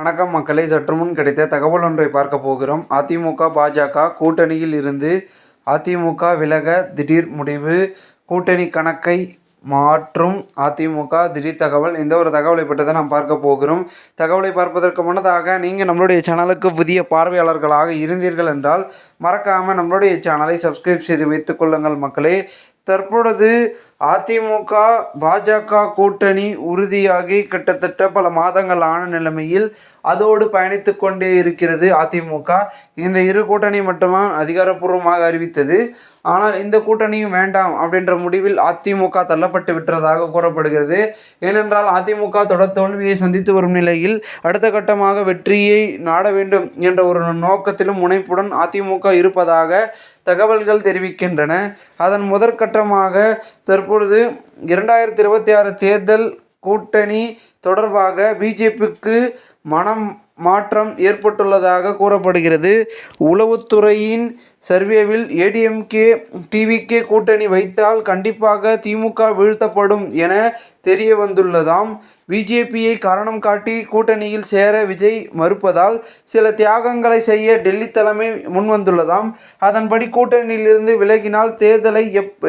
வணக்கம் மக்களை. சற்று முன் கிடைத்த தகவல் ஒன்றை பார்க்க போகிறோம். அதிமுக பாஜக கூட்டணியில் இருந்து அதிமுக விலக திடீர் முடிவு. கூட்டணி கணக்கை மாற்றும் அதிமுக திடீர் தகவல். இந்த ஒரு தகவலை பற்றி தான் நாம் பார்க்க போகிறோம். தகவலை பார்ப்பதற்கு முன்னதாக நீங்கள் நம்மளுடைய சேனலுக்கு புதிய பார்வையாளர்களாக இருந்தீர்கள் என்றால் மறக்காமல் நம்மளுடைய சேனலை சப்ஸ்கிரைப் செய்து வைத்துக் கொள்ளுங்கள் மக்களே. தற்பொழுது அதிமுக பாஜக கூட்டணி உறுதியாகி கிட்டத்தட்ட பல மாதங்கள் ஆன நிலைமையில் அதோடு பயணித்து கொண்டே இருக்கிறது அதிமுக. இந்த இரு கூட்டணி மட்டுமா அதிகாரப்பூர்வமாக அறிவித்தது. ஆனால் இந்த கூட்டணியும் வேண்டாம் அப்படின்ற முடிவில் அதிமுக தள்ளப்பட்டு விட்டதாக கூறப்படுகிறது. ஏனென்றால் அதிமுக தொடர் தோல்வியை சந்தித்து வரும் நிலையில் அடுத்த கட்டமாக வெற்றியை நாட வேண்டும் என்ற ஒரு நோக்கத்திலும் முனைப்புடன் அதிமுக இருப்பதாக தகவல்கள் தெரிவிக்கின்றன. அதன் முதற்கட்டமாக தற்பொழுது இரண்டாயிரத்தி இருபத்தி ஆறு தேர்தல் கூட்டணி தொடர்பாக பிஜேபிக்கு மனம் மாற்றம் ஏற்பட்டுள்ளதாக கூறப்படுகிறது. உளவுத்துறையின் சர்வேவில் ஏடிஎம்கே டிவிகே கூட்டணி வைத்தால் கண்டிப்பாக திமுக வீழ்த்தப்படும் என தெரிய வந்துள்ளதாம். பிஜேபியை காரணம் காட்டி கூட்டணியில் சேர விஜய் மறுப்பதால் சில தியாகங்களை செய்ய டெல்லி தலைமை முன்வந்துள்ளதாம். அதன்படி கூட்டணியிலிருந்து விலகினால் தேர்தலை எப்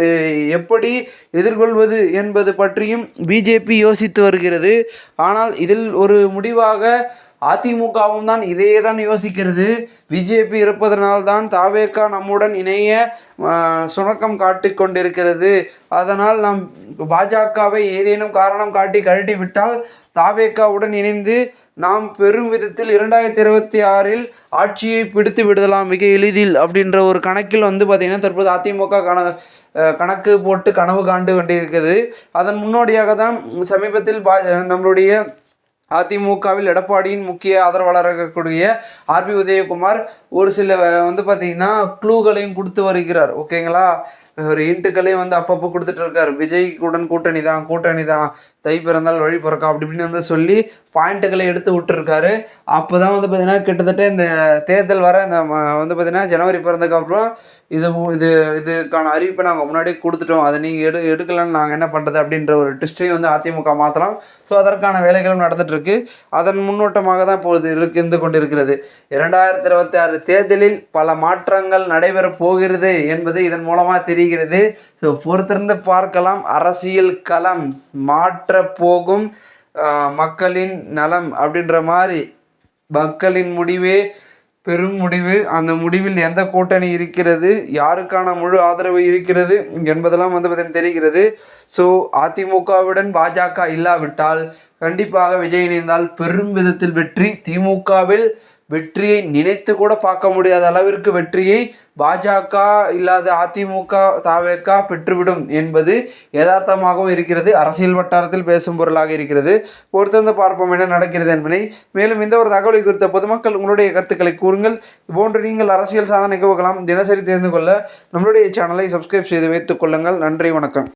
எப்படி எதிர்கொள்வது என்பது பற்றியும் பிஜேபி யோசித்து வருகிறது. ஆனால் இதில் ஒரு முடிவாக அதிமுகவும் தான் இதையே தான் யோசிக்கிறது. பிஜேபி இருப்பதனால்தான் தாவேக்கா நம்முடன் இணைய சுணக்கம் காட்டி கொண்டிருக்கிறது. அதனால் நாம் பாஜகவை ஏதேனும் காரணம் காட்டி கழட்டி விட்டால் தாவேக்காவுடன் இணைந்து நாம் பெரும் விதத்தில் இரண்டாயிரத்தி இருபத்தி ஆறில் ஆட்சியை பிடித்து விடலாம். மிக எளிதில் அப்படின்ற ஒரு கணக்கில் வந்து பார்த்திங்கன்னா தற்போது அதிமுக கண கணக்கு போட்டு கனவு காண்டு கொண்டிருக்கிறது. அதன் முன்னோடியாக தான் சமீபத்தில் பா நம்மளுடைய அதிமுகவில் எடப்பாடியின் முக்கிய ஆதரவாளராக இருக்கக்கூடிய ஆர்பி உதயகுமார் ஒரு சில வந்து பார்த்திங்கன்னா க்ளூகளையும் கொடுத்து வருகிறார். ஓகேங்களா ஒரு இன்ட்டுக்களையும் வந்து அப்பப்போ கொடுத்துட்டு இருக்கார். விஜய் உடன் கூட்டணி தான் கூட்டணி தான். தை பிறந்தால் வழி பிறக்கா அப்படி இப்படின்னு வந்து சொல்லி பாயிண்ட்டுகளை எடுத்து விட்டுருக்காரு. அப்போ தான் வந்து பார்த்திங்கன்னா கிட்டத்தட்ட இந்த தேர்தல் வர இந்த வந்து பார்த்திங்கன்னா ஜனவரி பிறந்ததுக்கப்புறம் இது இது இதுக்கான அறிவிப்பை நாங்கள் முன்னாடியே கொடுத்துட்டோம். அதை நீங்கள் எடு எடுக்கலன்னு நாங்கள் என்ன பண்ணுறது அப்படின்ற ஒரு ட்விஸ்ட்டையும் வந்து அதிமுக மாற்றலாம் ஸோ அதற்கான வேலைகளும் நடந்துகிட்ருக்கு அதன் முன்னோட்டமாக தான் இப்பொழுது இருந்து கொண்டிருக்கிறது. இரண்டாயிரத்தி இருபத்தி ஆறு தேர்தலில் பல மாற்றங்கள் நடைபெறப் போகிறது என்பது இதன் மூலமாக தெரிகிறது. ஸோ பொறுத்திருந்து பார்க்கலாம். அரசியல் களம் மாற்ற போகும் மக்களின் நலம் அப்படின்ற மாதிரி மக்களின் முடிவே பெரும் முடிவு. அந்த முடிவில் எந்த கூட்டணி இருக்கிறது? யாருக்கான முழு ஆதரவு இருக்கிறது? என்பதெல்லாம் வந்து பார்த்தீங்கன்னா தெரிகிறது. ஸோ அதிமுகவுடன் பாஜக இல்லாவிட்டால் கண்டிப்பாக விஜய் இணைந்தால் பெரும் விதத்தில் வெற்றி. திமுகவில் வெற்றியை நினைத்து கூட பார்க்க முடியாத அளவிற்கு வெற்றியை பாஜக இல்லாத அதிமுக தாவேக்கா பெற்றுவிடும் என்பது யதார்த்தமாகவும் இருக்கிறது. அரசியல் வட்டாரத்தில் பேசும் பொருளாக இருக்கிறது. பொறுத்திருந்து பார்ப்போம் என்ன நடக்கிறது என்பதை. மேலும் இந்த ஒரு தகவலை குறித்த பொதுமக்கள் உங்களுடைய கருத்துக்களை கூறுங்கள். போன்று நீங்கள் அரசியல் சாதனை நிகழ்வுகளாம் தினசரி தெரிந்து கொள்ள நம்மளுடைய சேனலை சப்ஸ்கிரைப் செய்து வைத்துக் கொள்ளுங்கள். நன்றி வணக்கம்.